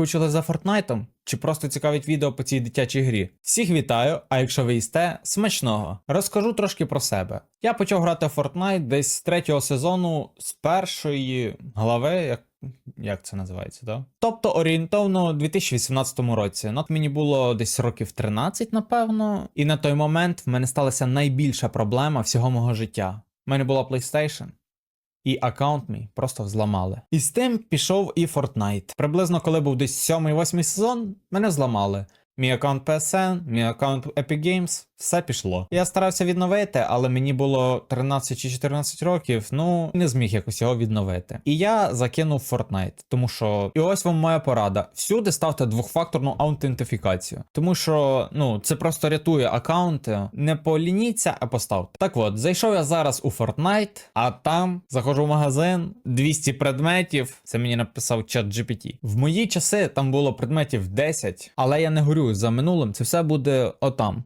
скучили за Фортнайтом? Чи просто цікавить відео по цій дитячій грі? Всіх вітаю, а якщо ви їсте, смачного. Розкажу трошки про себе. Я почав грати в Fortnite десь з третього сезону з першої глави, як, як це називається, так? Тобто орієнтовно у 2018 році. Ну, мені було десь років 13, напевно, і на той момент в мене сталася найбільша проблема всього мого життя. У мене була PlayStation. І аккаунт мій просто взламали. І з тим пішов і Fortnite. Приблизно коли був десь 7-8 сезон, мене взламали. Мій аккаунт PSN, мій аккаунт Epic Games, все пішло. Я старався відновити, але мені було 13 чи 14 років, ну не зміг якось його відновити. І я закинув Fortnite, тому що і ось вам моя порада: всюди ставте двохфакторну аутентифікацію, тому що ну це просто рятує аккаунти. Не полініться, а поставте. Так от, зайшов я зараз у Fortnite, а там заходжу в магазин, 200 предметів. Це мені написав чат GPT. В мої часи там було предметів 10, але я не горю за минулим. Це все буде отам.